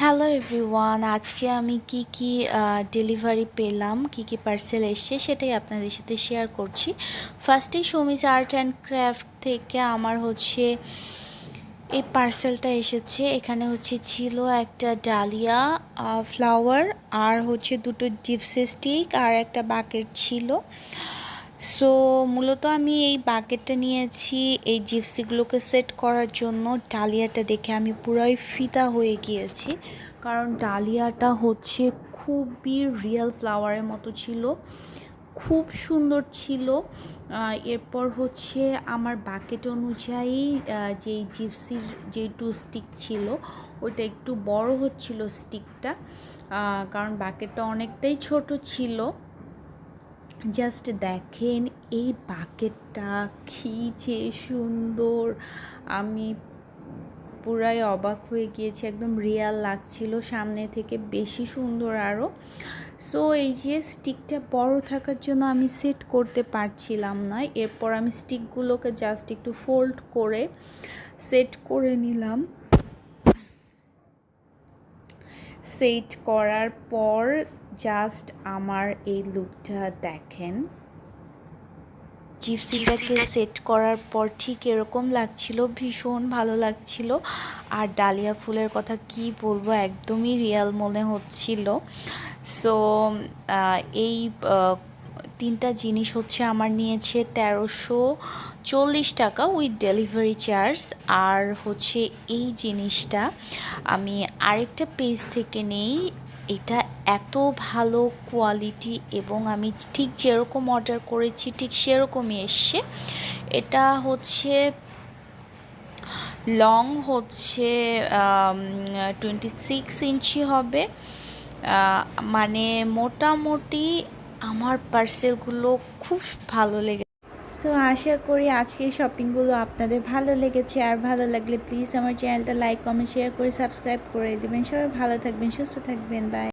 Hello everyone আজকে আমি কি কি ডেলিভারি পেলাম, কি কি পার্সেল এসছে সেটাই আপনাদের সাথে শেয়ার করছি। ফার্স্টেই সমিজ আর্ট অ্যান্ড ক্রাফট থেকে আমার হচ্ছে এই পার্সেলটা এসেছে। এখানে হচ্ছে ছিল একটা ডালিয়া ফ্লাওয়ার আর হচ্ছে দুটো জিপসি স্টিক আর একটা বাকেট ছিল। সো মূলত আমি এই বাকেটটা নিয়েছি, এই জিপসিগুলোকে সেট করার জন্য। ডালিয়াটা দেখে আমি পুরোই ফিতা হয়ে গিয়েছি। কারণ ডালিয়াটা হচ্ছে খুবই রিয়েল ফ্লাওয়ারের মতো ছিল, খুব সুন্দর ছিল। এরপর হচ্ছে আমার বাকেট অনুযায়ী যেই জিপসির যে টু স্টিক ছিল ওটা একটু বড় হচ্ছিল স্টিকটা কারণ বাকেটটা অনেকটাই ছোট ছিল। জাস্ট দেখেন, এই বাকেটটা কী যে সুন্দর। আমি পুরাই অবাক হয়ে গিয়েছি, একদম রিয়াল লাগছিল সামনে থেকে, বেশি সুন্দর আরও সো এই যে স্টিকটা বড় থাকার জন্য আমি সেট করতে পারছিলাম না। এরপর আমি স্টিকগুলোকে জাস্ট একটু ফোল্ড করে সেট করে নিলাম। সেট করার পর জাস্ট আমার এই লুকটা দেখেন। জিপসিটাকে সেট করার পর ঠিক এরকম লাগছিল ভীষণ ভালো লাগছিল। আর ডালিয়া ফুলের কথা কি বলব একদমই রিয়াল মনে হচ্ছিল। সো এই তিনটা জিনিস হচ্ছে আমার নিয়েছে তেরোশো চল্লিশ টাকা উইথ ডেলিভারি চার্জ আর হচ্ছে এই জিনিসটা আমি আরেকটা পেজ থেকে নেই। এটা এত ভালো কোয়ালিটি এবং আমি ঠিক যেরকম অর্ডার করেছি, ঠিক সেরকমই এসছে। এটা হচ্ছে লং হচ্ছে টোয়েন্টি সিক্স ইঞ্চি হবে। মানে মোটামুটি আমার পার্সেলগুলো খুব ভালো লেগে সো আশা করি আজকের শপিংগুলো আপনাদের ভালো লেগেছে। আর ভালো লাগলে প্লিজ আমার চ্যানেলটা লাইক কমেন্ট শেয়ার করে সাবস্ক্রাইব করে দেবেন। সবাই ভালো থাকবেন, সুস্থ থাকবেন। বাই